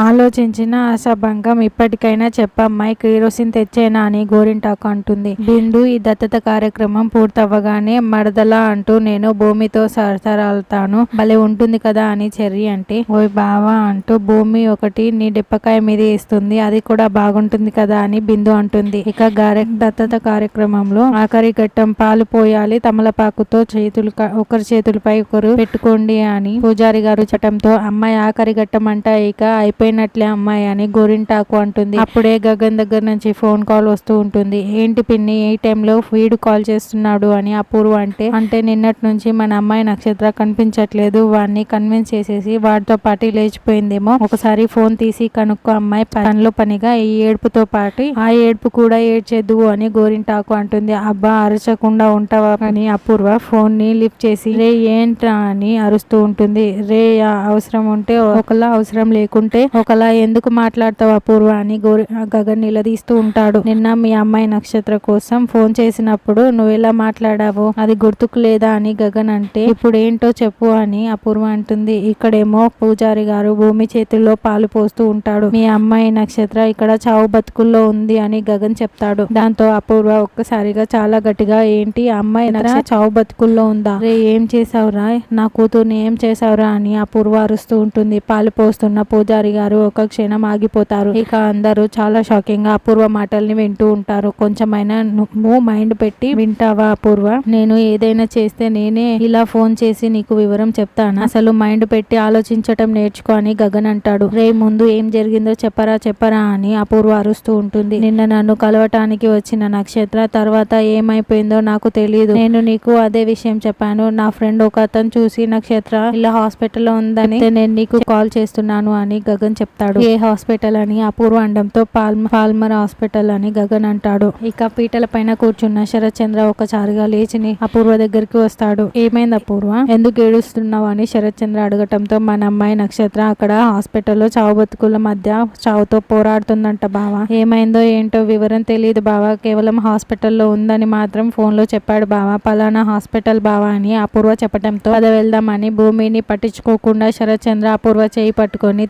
ఆలోచించిన అసభంగం ఇప్పటికైనా చెప్పమ్మాయి కిరోసిన్ తెచ్చేనా అని గోరింటాకు అంటుంది. బిందు ఈ దత్తత కార్యక్రమం పూర్తవ్వగానే మరదలా అంటూ నేను భూమితో సరసరాలుతాను భలే ఉంటుంది కదా అని చెర్రి అంటే ఓయ్ బావా అంటూ భూమి ఒకటి నీ డిప్పకాయ మీద ఇస్తుంది అది కూడా బాగుంటుంది కదా అని బిందు అంటుంది. ఇక గారె దత్తత కార్యక్రమంలో ఆఖరి ఘట్టం పాలు పోయాలి తమలపాకుతో చేతులు ఒకరి చేతులపై ఒకరు పెట్టుకోండి అని పూజారి గారు చటంతో అమ్మాయి ఆఖరి ఘట్టం అంట ఇక అయిపోయినట్లే అమ్మాయి అని గోరింటాకు అంటుంది. అప్పుడే గగన్ దగ్గర నుంచి ఫోన్ కాల్ వస్తూ ఉంటుంది. ఏంటి పిన్ని ఏ టైంలో వీడు కాల్ చేస్తున్నాడు అని అపూర్వ అంటే అంటే నిన్నటి నుంచి మన అమ్మాయి నక్షత్ర కనిపించట్లేదు. వాడిని కన్విన్స్ చేసేసి వాడితో పాటు లేచిపోయిందేమో. ఒకసారి ఫోన్ తీసి కనుక్కో అమ్మాయి పనిలో పనిగా ఈ ఏడుపుతో పాటు ఆ ఏడుపు కూడా ఏడ్చేద్దు అని గోరింటాకు అంటుంది. అబ్బా అరచకుండా ఉంటావా అని అపూర్వ ఫోన్ని లిఫ్ట్ చేసి రే ఏంట్రా అని అరుస్తూ ఉంటుంది. రే అవసరం ఉంటే ఒకలా అవసరం లేకుంటే ఒకలా ఎందుకు మాట్లాడతావు అపూర్వ అని గోరి గగన్ నిలదీస్తూ ఉంటాడు. నిన్న మీ అమ్మాయి నక్షత్ర కోసం ఫోన్ చేసినప్పుడు నువ్వు ఎలా మాట్లాడావు అది గుర్తుకు లేదా అని గగన్ అంటే ఇప్పుడు ఏంటో చెప్పు అని అపూర్వ అంటుంది. ఇక్కడేమో పూజారి గారు భూమి చేతుల్లో పాలు పోస్తూ ఉంటాడు. మీ అమ్మాయి నక్షత్ర ఇక్కడ చావు బతుకుల్లో ఉంది అని గగన్ చెప్తాడు. దాంతో అపూర్వ ఒక్కసారిగా చాలా గట్టిగా ఏంటి అమ్మాయి చావు బతుకుల్లో ఉందా? రే ఏం చేసావురా నా కూతుర్ని ఏం చేసావురా అని అపూర్వ అరుస్తూ ఉంటుంది. పాలు పోస్తున్న పూజారి గారు ఒక క్షణం ఆగిపోతారు. ఇక అందరూ చాలా షాకింగ్గా అపూర్వ మాటల్ని వింటూ ఉంటారు. కొంచెమైనా నువ్వు మైండ్ పెట్టి వింటావా అపూర్వ? నేను ఏదైనా చేస్తే నేనే ఇలా ఫోన్ చేసి నీకు వివరం చెప్తాను? అసలు మైండ్ పెట్టి ఆలోచించటం నేర్చుకో అని గగన్ అంటాడు. రే ముందు ఏం జరిగిందో చెప్పరా చెప్పరా అని అపూర్వ అరుస్తూ ఉంటుంది. నిన్న నన్ను కలవటానికి వచ్చిన నక్షత్ర తర్వాత ఏమైపోయిందో నాకు తెలియదు నేను నీకు అదే విషయం చెప్పాను. నా ఫ్రెండ్ ఒక అతను చూసి నక్షత్ర ఇలా హాస్పిటల్లో ఉందని నేను నీకు కాల్ చేస్తున్నాను అని గగన్ చెప్తాడు. ఏ హాస్పిటల్ అని? అపూర్వ అండంతో పాల్మ పాల్మర్ హాస్పిటల్ అని గగన్ అంటాడు. ఇక పీటల పైన కూర్చున్న శరత్ చంద్ర ఒకసారిగా లేచిని అపూర్వ దగ్గరికి వస్తాడు. ఏమైంది అపూర్వ? ఎందుకు ఏడుస్తున్నావు అని శరత్ చంద్ర అడగటంతో మన అమ్మాయి నక్షత్ర అక్కడ హాస్పిటల్లో చావు బతుకుల మధ్య చావుతో పోరాడుతుందంట బావా. ఏమైందో ఏంటో వివరం తెలియదు బావా. కేవలం హాస్పిటల్లో ఉందని మాత్రం ఫోన్లో చెప్పాడు బావా. పలానా హాస్పిటల్ బావా అని అపూర్వ చెప్పటంతో పద వెళ్దామని భూమిని పట్టించుకోకుండా శరత్ చంద్ర అపూర్వ చేయి పట్టుకొని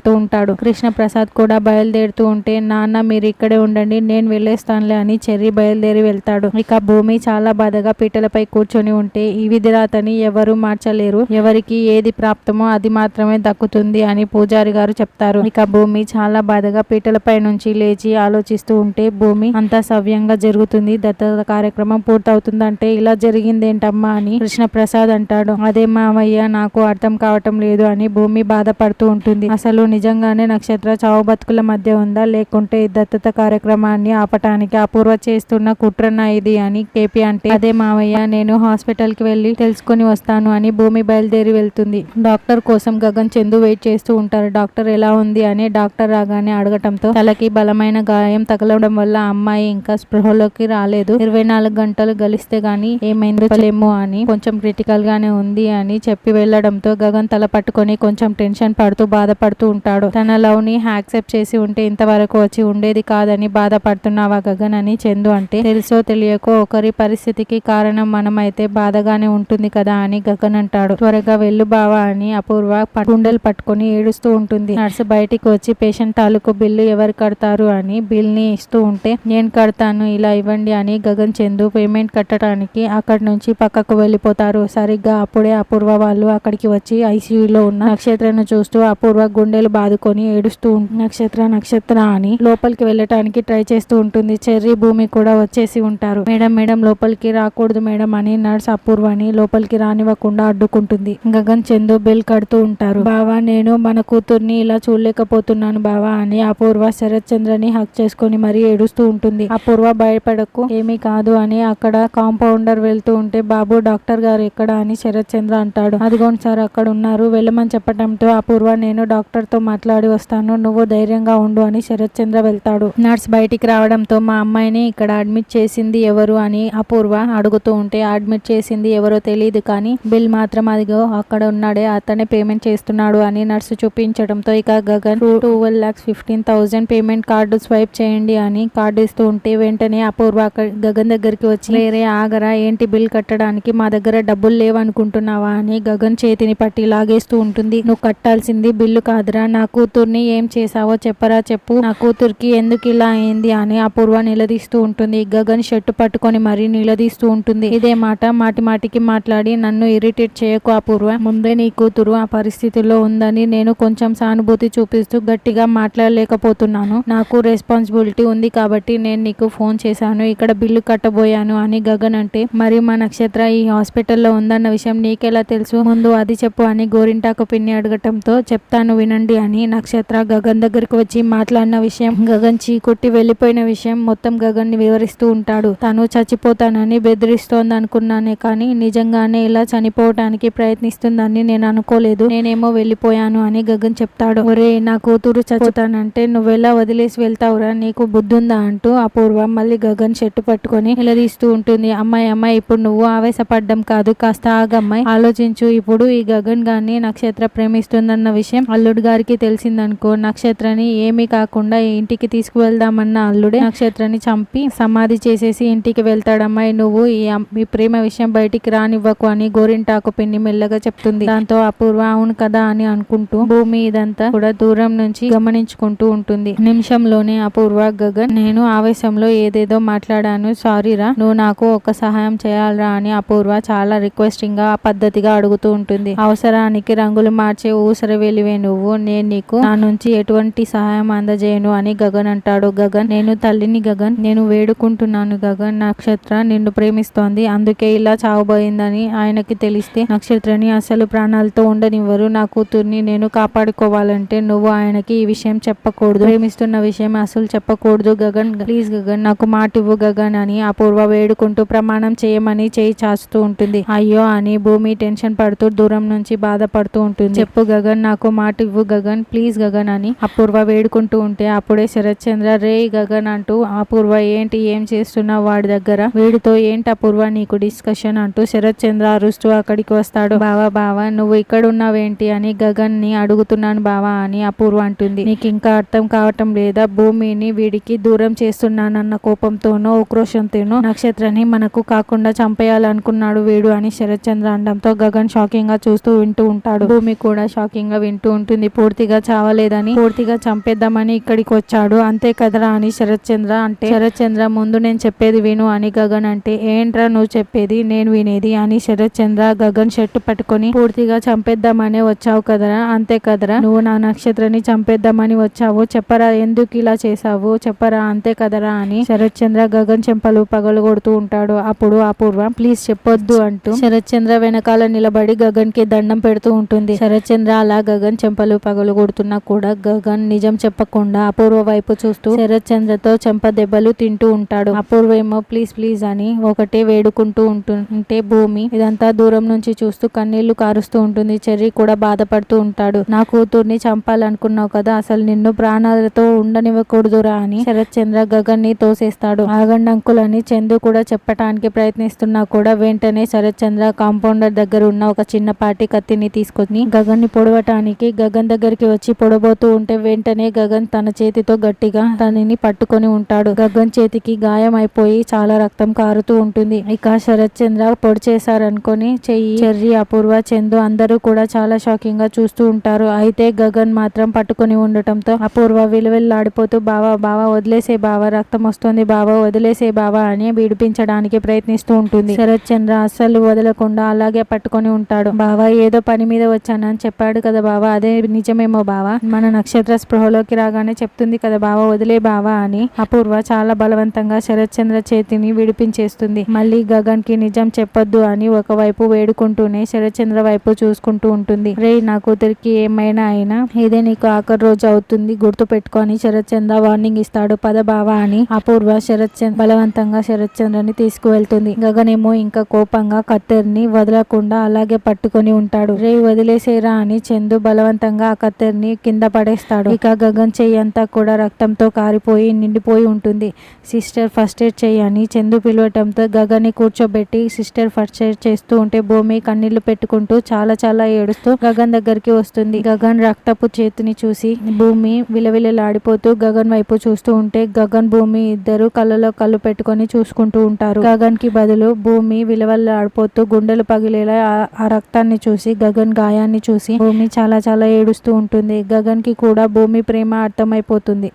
వెళ్తూ ఉంటాడు. కృష్ణప్రసాద్ కూడా బయలుదేరుతూ ఉంటే నాన్న మీరు ఇక్కడే ఉండండి నేను వెళ్ళేస్తానులే అని చెర్రి బయలుదేరి వెళ్తాడు. ఇక భూమి చాలా బాధగా పీటలపై కూర్చొని ఉంటే ఈ విధిరాతని ఎవరు మార్చలేరు. ఎవరికి ఏది ప్రాప్తమో అది మాత్రమే దక్కుతుంది అని పూజారి గారు చెప్తారు. ఇక భూమి చాలా బాధగా పీటలపై నుంచి లేచి ఆలోచిస్తూ ఉంటే భూమి అంతా సవ్యంగా జరుగుతుంది. దత్తత కార్యక్రమం పూర్తవుతుందంటే ఇలా జరిగిందేంటమ్మా అని కృష్ణప్రసాద్ అంటాడు. అదే మావయ్య నాకు అర్థం కావటం లేదు అని భూమి బాధపడుతూ ఉంటుంది. అసలు నిజంగానే నక్షత్ర చావు బతుకుల మధ్య ఉందా? లేకుంటే ఈ దత్తత కార్యక్రమాన్ని ఆపటానికి అపూర్వ చేస్తున్న కుట్రన ఇది అని కేపీ అంటే అదే మావయ్య నేను హాస్పిటల్కి వెళ్ళి తెలుసుకొని వస్తాను అని భూమి బయలుదేరి వెళ్తుంది. డాక్టర్ కోసం గగన్ చందు వెయిట్ చేస్తూ ఉంటారు. డాక్టర్ ఎలా ఉంది? అని డాక్టర్ రాగానే అడగటంతో తలకి బలమైన గాయం తగలడం వల్ల అమ్మాయి ఇంకా స్పృహలోకి రాలేదు. ఇరవై నాలుగు గంటలు గలిస్తే గాని ఏమైందో చెప్పలేము అని కొంచెం క్రిటికల్ గానే ఉంది అని చెప్పి వెళ్ళడంతో గగన్ తల పట్టుకొని కొంచెం టెన్షన్ పడుతూ బాధపడుతూ ఉంటాడు. తన లవ్ని యాక్సెప్ట్ చేసి ఉంటే ఇంతవరకు వచ్చి ఉండేది కాదని బాధపడుతున్నావా గగన్ అని చందు అంటే. తెలుసో తెలియకో ఒకరి పరిస్థితికి కారణం మనమైతే బాధగానే ఉంటుంది కదా అని గగన్ అంటాడు. త్వరగా వెళ్ళు బావా అని అపూర్వ ప- గుండెలు పట్టుకొని ఏడుస్తూ ఉంటుంది. నర్సు బయటికి వచ్చి పేషెంట్ తాలూకు బిల్లు ఎవరు కడతారు అని బిల్ని ఇస్తూ ఉంటే నేను కడతాను ఇలా ఇవ్వండి అని గగన్ చందు పేమెంట్ కట్టడానికి అక్కడి నుంచి పక్కకు వెళ్ళిపోతారు. సరిగ్గా అప్పుడే అపూర్వ వాళ్ళు అక్కడికి వచ్చి ఐసీయూలో ఉన్న నక్షత్రను చూస్తూ అపూర్వ గుండెలు బాదుకొని ఏడుస్తూ నక్షత్ర నక్షత్ర అని లోపలికి వెళ్ళటానికి ట్రై చేస్తూ ఉంటుంది. చెర్రీ భూమి కూడా వచ్చేసి ఉంటారు. మేడం మేడం లోపలికి రాకూడదు మేడం అని నర్స్ అపూర్వని లోపలికి రానివ్వకుండా అడ్డుకుంటుంది. గగన్ చందు బిల్ కడుతూ ఉంటారు. బావా నేను మన కూతుర్ని ఇలా చూడలేకపోతున్నాను బావా అని అపూర్వ శరత్ చంద్రని హక్ చేసుకొని మరీ ఏడుస్తూ ఉంటుంది. అపూర్వ భయపడకు ఏమీ కాదు అని అక్కడ కాంపౌండర్ వెళ్తూ ఉంటే బాబు డాక్టర్ గారు ఎక్కడ? అని శరత్ చంద్ర అంటాడు. అదిగోండి సార్ అక్కడ ఉన్నారు. వెళ్ళమని చెప్పడంతో అపూర్వ నేను డాక్టర్తో మాట్లాడి వస్తాను నువ్వు ధైర్యంగా ఉండు అని శరత్ చంద్ర వెళ్తాడు. నర్స్ బయటికి రావడంతో మా అమ్మాయిని ఇక్కడ అడ్మిట్ చేసింది ఎవరు అని అపూర్వ అడుగుతూ ఉంటే అడ్మిట్ చేసింది ఎవరో తెలియదు కానీ బిల్ మాత్రం అదిగో అక్కడ ఉన్నాడే అతనే పేమెంట్ చేస్తున్నాడు అని నర్సు చూపించడంతో ఇక Gagan twelve lakhs fifteen thousand payment card swipe చేయండి అని కార్డు ఇస్తూ ఉంటే వెంటనే అపూర్వ అక్కడ- గగన్ దగ్గరికి వచ్చి వేరే ఆగరా ఏంటి బిల్ కట్టడానికి? మా దగ్గర డబ్బులు లేవనుకుంటున్నావా? అని గగన్ చేతిని పట్టి లాగేస్తూ ఉంటుంది. నువ్వు కట్టాల్సింది బిల్లు కాదురా నా కూతుర్ని ఏం చేసావో చెప్పరా చెప్పు. నా కూతురికి ఎందుకు ఇలా అయింది అని అపూర్వ నిలదీస్తూ ఉంటుంది. గగన్ షర్టు పట్టుకొని మరీ నిలదీస్తూ ఉంటుంది. ఇదే మాట మాటి మాటికి మాట్లాడి నన్ను ఇరిటేట్ చేయకు అపూర్వ. ముందే నీ కూతురు ఆ పరిస్థితిలో ఉందని నేను కొంచెం సానుభూతి చూపిస్తూ గట్టిగా మాట్లాడలేకపోతున్నాను. నాకు రెస్పాన్సిబిలిటీ ఉంది కాబట్టి నేను నీకు ఫోన్ చేశాను. ఇక్కడ బిల్లు కట్టబోయాను అని గగన్ అంటే మరి మా నక్షత్ర ఈ హాస్పిటల్లో ఉందన్న విషయం నీకెలా తెలుసు? ముందు అది చెప్పు అని గోరింటాకు పిన్ని అడగటంతో చెప్తాను వినండి. అని నక్షత్ర గగన్ దగ్గరికి వచ్చి మాట్లాడిన విషయం గగన్ చీకొట్టి వెళ్ళిపోయిన విషయం మొత్తం గగన్ని వివరిస్తూ ఉంటాడు. తను చచ్చిపోతానని బెదిరిస్తోంది అనుకున్నానే కానీ నిజంగానే ఇలా చనిపోవటానికి ప్రయత్నిస్తుందని నేను అనుకోలేదు. నేనేమో వెళ్ళిపోయాను అని గగన్ చెప్తాడు. ఒరే నా కూతురు చచ్చిపోతానంటే నువ్వెలా వదిలేసి వెళ్తావురా? నీకు బుద్ధుందా అంటూ అపూర్వ మళ్ళీ గగన్ చెట్టు పట్టుకొని నిలదీస్తూ ఉంటుంది. అమ్మాయి అమ్మాయి ఇప్పుడు నువ్వు ఆవేశపడ్డం కాదు. కాస్త ఆగమ్మాయి. ఆలోచించు. ఇప్పుడు ఈ గగన్ గారిని నక్షత్ర ప్రేమిస్తుందన్న విషయం అల్లుడు గారి గారికి తెలిసిందనుకో నక్షత్రని ఏమీ కాకుండా ఇంటికి తీసుకువెళ్దామన్న అల్లుడే నక్షత్రని చంపి సమాధి చేసేసి ఇంటికి వెళ్తాడమ్మాయి నువ్వు ఈ ఈ ప్రేమ విషయం బయటికి రానివ్వకు అని గోరింటాకు పిన్ని మెల్లగా చెప్తుంది. దాంతో అపూర్వ అవును కదా అని అనుకుంటూ భూమి ఇదంతా కూడా దూరం నుంచి గమనించుకుంటూ ఉంటుంది. నిమిషంలోనే అపూర్వ గగన్ నేను ఆవేశంలో ఏదేదో మాట్లాడాను. సారీరా నువ్వు నాకు ఒక సహాయం చేయాలరా అని అపూర్వ చాలా రిక్వెస్టింగ్గా పద్ధతిగా అడుగుతూ ఉంటుంది. అవసరానికి రంగులు మార్చే ఊసర వెలివే నువ్వు నేను నీకు నా నుంచి ఎటువంటి సహాయం అందజేయను అని గగన్ అంటాడు. గగన్ నేను తల్లిని గగన్ నేను వేడుకుంటున్నాను గగన్. నక్షత్ర నిన్ను ప్రేమిస్తోంది. అందుకే ఇలా చావబోయిందని ఆయనకి తెలిస్తే నక్షత్రని అసలు ప్రాణాలతో ఉండనివ్వరు. నా కూతుర్ని నేను కాపాడుకోవాలంటే నువ్వు ఆయనకి ఈ విషయం చెప్పకూడదు. ప్రేమిస్తున్న విషయం అసలు చెప్పకూడదు. గగన్ ప్లీజ్ గగన్ నాకు మాట ఇవ్వు గగన్ అని అపూర్వ వేడుకుంటూ ప్రమాణం చేయమని చేయి చాచుతూ ఉంటుంది. అయ్యో అని భూమి టెన్షన్ పడుతూ దూరం నుంచి బాధపడుతూ ఉంటుంది. చెప్పు గగన్ నాకు మాట ఇవ్వు గగన్. గగన్ ప్లీజ్ గగన్ అని అపూర్వ వేడుకుంటూ ఉంటే అప్పుడే శరత్ చంద్ర రే గగన్ అంటూ అపూర్వ ఏంటి ఏం చేస్తున్నావు వాడి దగ్గర? వీడితో ఏంటి అపూర్వ నీకు డిస్కషన్ అంటూ శరత్ చంద్ర అరుస్తూ అక్కడికి వస్తాడు. బావా బావా నువ్వు ఇక్కడ ఉన్నావేంటి అని గగన్ని అడుగుతున్నాను బావా అని అపూర్వ అంటుంది. నీకు ఇంకా అర్థం కావటం లేదా? భూమిని వీడికి దూరం చేస్తున్నానన్న కోపంతోనో ఉక్రోషంతోనో నక్షత్రాన్ని మనకు కాకుండా చంపేయాలనుకున్నాడు వీడు అని శరత్ చంద్ర అనడంతో గగన్ షాకింగ్గా చూస్తూ వింటూ ఉంటాడు. భూమి కూడా షాకింగ్గా వింటూ ఉంటుంది. పూర్తిగా చావలేదని పూర్తిగా చంపేద్దామని ఇక్కడికి వచ్చాడు. అంతే కదరా అని శరత్ చంద్ర అంటే శరత్ చంద్ర ముందు నేను చెప్పేది విను అని గగన్ అంటే ఏంట్రా నువ్వు చెప్పేది? నేను వినేది? అని శరత్ చంద్ర గగన్ షర్టు పట్టుకొని పూర్తిగా చంపేద్దామనే వచ్చావు కదరా? అంతే కదరా? నువ్వు నా నక్షత్రాన్ని చంపేద్దామని వచ్చావు? చెప్పరా? ఎందుకు ఇలా చేసావు చెప్పరా? అంతే కదరా? అని శరత్ చంద్ర గగన్ చెంపలు పగలు కొడుతూ ఉంటాడు. అప్పుడు అపూర్వ ప్లీజ్ చెప్పొద్దు అంటూ శరత్ చంద్ర వెనకాల నిలబడి గగన్కి దండం పెడుతూ ఉంటుంది. శరత్ చంద్ర అలా గగన్ చెంపలు పగలు కొడుతున్నా కూడా గగన్ నిజం చెప్పకుండా అపూర్వ వైపు చూస్తూ శరత్ చంద్రతో చెంప దెబ్బలు తింటూ ఉంటాడు. అపూర్వ ఏమో ప్లీజ్ ప్లీజ్ అని ఒకటే వేడుకుంటూ ఉంటుంటే భూమి ఇదంతా దూరం నుంచి చూస్తూ కన్నీళ్ళు కారుస్తూ ఉంటుంది. చెర్రీ కూడా బాధపడుతూ ఉంటాడు. నా కూతుర్ని చంపాలనుకున్నావు కదా అసలు నిన్ను ప్రాణాలతో ఉండనివ్వకూడదురా అని శరత్ చంద్ర గగన్ని తోసేస్తాడు. ఆగండి అంకుల్ అని చందు కూడా చెప్పటానికి ప్రయత్నిస్తున్నా కూడా వెంటనే శరత్ చంద్ర కాంపౌండర్ దగ్గర ఉన్న ఒక చిన్నపాటి కత్తిని తీసుకొని గగన్ని పొడవటానికి గగన్ దగ్గర దగ్గరికి వచ్చి పొడబోతూ ఉంటే వెంటనే గగన్ తన చేతితో గట్టిగా తనని పట్టుకొని ఉంటాడు. గగన్ చేతికి గాయం అయిపోయి చాలా రక్తం కారుతూ ఉంటుంది. ఇక శరత్ చంద్ర పొడి చేశారనుకొని చెయ్యి చెర్రి అపూర్వ చందు అందరూ కూడా చాలా షాకింగ్గా చూస్తూ ఉంటారు. అయితే గగన్ మాత్రం పట్టుకొని ఉండటంతో అపూర్వ విలువెల్లాడిపోతూ బావా బావా వదిలేసే బావా రక్తం వస్తుంది బావా వదిలేసే బావా అని విడిపించడానికి ప్రయత్నిస్తూ ఉంటుంది. శరత్ చంద్ర అస్సలు వదలకుండా అలాగే పట్టుకొని ఉంటాడు. బావా ఏదో పని మీద వచ్చానని చెప్పాడు కదా బావా అదే నిజమేమో బావా? మన నక్షత్ర స్పృహలోకి రాగానే చెప్తుంది కదా బావా వదిలే బావా అని. అపూర్వ చాలా బలవంతంగా శరత్ చంద్ర చేతిని విడిపించేస్తుంది. మళ్ళీ గగన్కి నిజం చెప్పొద్దు అని ఒకవైపు వేడుకుంటూనే శరత్ చంద్ర వైపు చూసుకుంటూ ఉంటుంది. రే నా కూతురికి ఏమైనా అయినా ఇదే నీకు ఆఖరి రోజు అవుతుంది. గుర్తు పెట్టుకొని శరత్ చంద్ర వార్నింగ్ ఇస్తాడు. పద బావా అని అపూర్వ శరత్ చంద్ర బలవంతంగా శరత్ చంద్రని తీసుకువెళ్తుంది. గగన్ ఏమో ఇంకా కోపంగా కత్తెర్ని వదలకుండా అలాగే పట్టుకొని ఉంటాడు. రే వదిలేసేరా అని చందు బలవంతంగా కత్తెర్ని కింద పడేస్తాడు. ఇక గగన్ చెయ్యి అంతా కూడా రక్తంతో కారిపోయి నిండిపోయి ఉంటుంది. సిస్టర్ ఫస్ట్ ఎయిడ్ చేయని చందు పిలవటంతో గగన్ని కూర్చోబెట్టి సిస్టర్ ఫస్ట్ ఎయిడ్ చేస్తూ ఉంటే భూమి కన్నీళ్ళు పెట్టుకుంటూ చాలా చాలా ఏడుస్తూ గగన్ దగ్గరికి వస్తుంది. గగన్ రక్తపు చేతిని చూసి భూమి విలవిలలాడిపోతూ గగన్ వైపు చూస్తూ ఉంటే గగన్ భూమి ఇద్దరు కళ్ళలో కళ్ళు పెట్టుకొని చూసుకుంటూ ఉంటారు. గగన్కి బదులు భూమి విలవలాడిపోతూ గుండెలు పగిలేలా ఆ రక్తాన్ని చూసి గగన్ గాయాన్ని చూసి భూమి చాలా చాలా ఏడుస్తూ ఉంటుంది. గగన్కి కూడా భూమి ప్రేమ అర్థమైపోతుంది.